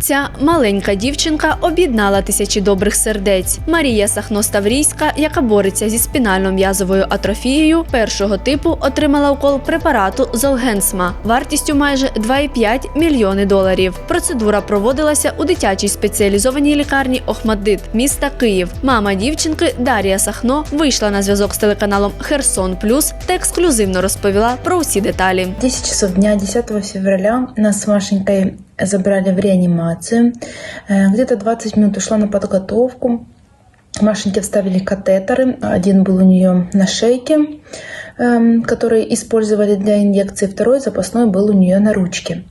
Ця маленька дівчинка об'єднала тисячі добрих сердець. Марія Сахно Ставрійська, яка бореться зі спінально-м'язовою атрофією, першого типу отримала укол препарату Золгенсма вартістю майже 2,5 мільйони доларів. Процедура проводилася у дитячій спеціалізованій лікарні Охмаддит міста Київ. Мама дівчинки Дар'я Сахно вийшла на зв'язок з телеканалом Херсон Плюс та ексклюзивно розповіла про усі деталі. 10 часов дня 10 февраля нас Машенькой забрали в реанимацию. Э, Где-то 20 минут ушла на подготовку. Машеньке вставили катетеры. Один был у нее на шейке, эм, который использовали для инъекции. Второй запасной был у нее на ручке.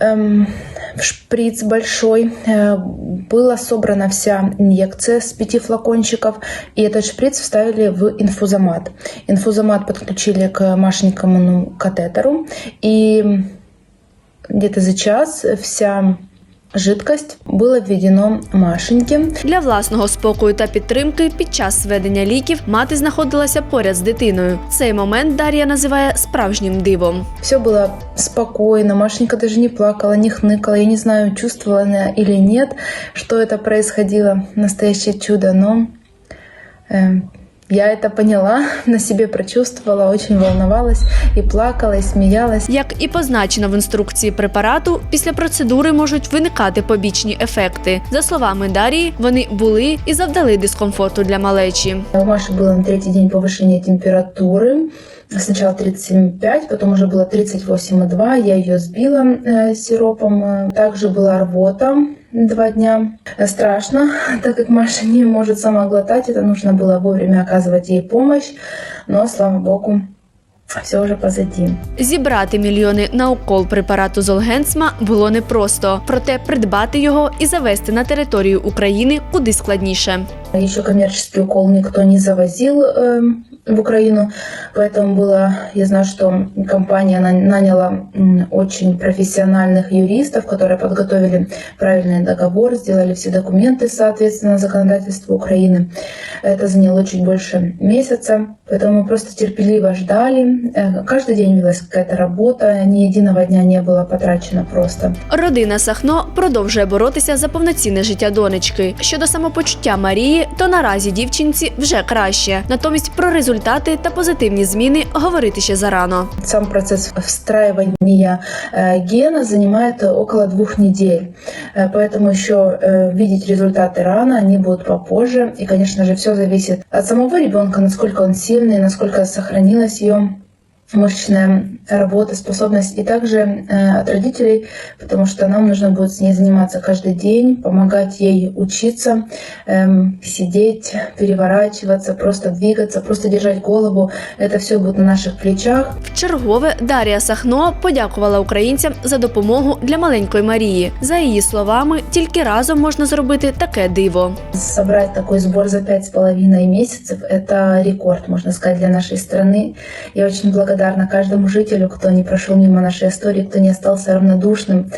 Эм, в шприц большой. Э, Была собрана вся инъекция с пяти флакончиков, и этот шприц вставили в инфузомат. Инфузомат подключили к Машенькому катетеру, и где-то за час вся жидкость была введена Машеньке. Для власного спокою та підтримки під час введення ліків мати знаходилася поряд з дитиною. Цей момент Дар'я називає справжнім дивом. Все было спокойно, Машенька даже не плакала, не хныкала. Я не знаю, чувствовала она или нет, что это происходило, настоящее чудо, но э, я это поняла, на себе прочувствовала, очень волновалась и плакала, и смеялась. Як і позначено в інструкції препарату, після процедури можуть виникати побічні ефекти. За словами Дарії, вони були і завдали дискомфорту для малечі. У Маши было на третий день повышение температуры. Сначала 37,5, потом уже было 38,2. Я ее сбила э, сиропом. Э, Также была рвота два дня. Э, Страшно, так как Маша не может сама глотать. Это нужно было вовремя оказывать ей помощь. Но, слава богу, все уже позади. Зібрати мільйони на укол препарату Золгенсма було непросто, проте придбати його і завести на територію України куди складніше. Еще коммерческий укол никто не завозил э, в Украину, поэтому было, я знаю, что компания на- наняла м, очень профессиональных юристов, которые подготовили правильный договор, сделали все документы соответственно законодательству Украины. Это заняло чуть больше месяца, поэтому мы просто терпеливо ждали. Э, Каждый день велась какая-то работа, ни единого дня не было потрачено просто. Родина Сахно продовжує боротися за повноцінне життя донечки. Щодо самопочуття Марії, то наразі дівчинці вже краще. Натомість про результати та позитивні зміни говорити ще зарано. Сам процесс встраивания э, гена занимает около двух недель. Э, Поэтому еще э, видеть результаты рано, они будут попозже. И, конечно же, все зависит от самого ребенка, насколько он сильный, насколько сохранилась ее мышечная работа, способность, и также э, от родителей, потому что нам нужно будет с ней заниматься каждый день, помогать ей учиться, эм, сидеть, переворачиваться, просто двигаться, просто держать голову. Это все будет на наших плечах. Вчергове Дар'я Сахно подякувала українцям за допомогу для маленької Марії. За її словами, тільки разом можна зробити таке диво. Собрать такой сбор за пять с половиной месяцев – это рекорд, можно сказать, для нашей страны. Я очень благодарна каждому жителю, кто не прошел мимо нашей истории, кто не остался равнодушным.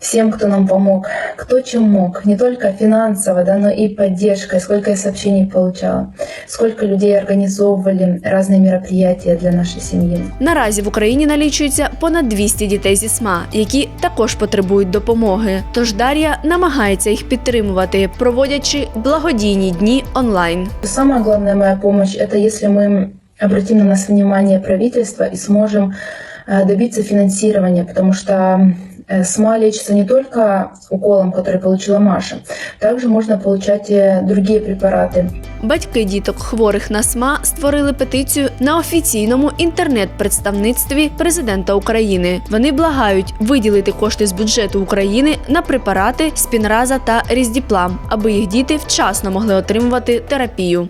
Всем, кто нам помог, кто чем мог, не только финансово, да, но и поддержкой. Сколько я сообщений получала, сколько людей организовывали разные мероприятия для нашей семьи. Наразі в Україні налічується понад 200 дітей зі СМА, які також потребують допомоги. Тож Дар'я намагається їх підтримувати, проводячи благодійні дні онлайн. Самая главная моя помощь – это если мы обратим на нас внимание правительства и сможем э, добиться финансирования, потому что э, СМА лечится не только уколом, который получила Маша, также можно получать э, другие препараты. Батьки діток хворих на СМА створили петицію на офіційному інтернет-представництві президента України. Вони благають виділити кошти з бюджету України на препарати спінраза та різдіплам, аби їх діти вчасно могли отримувати терапію.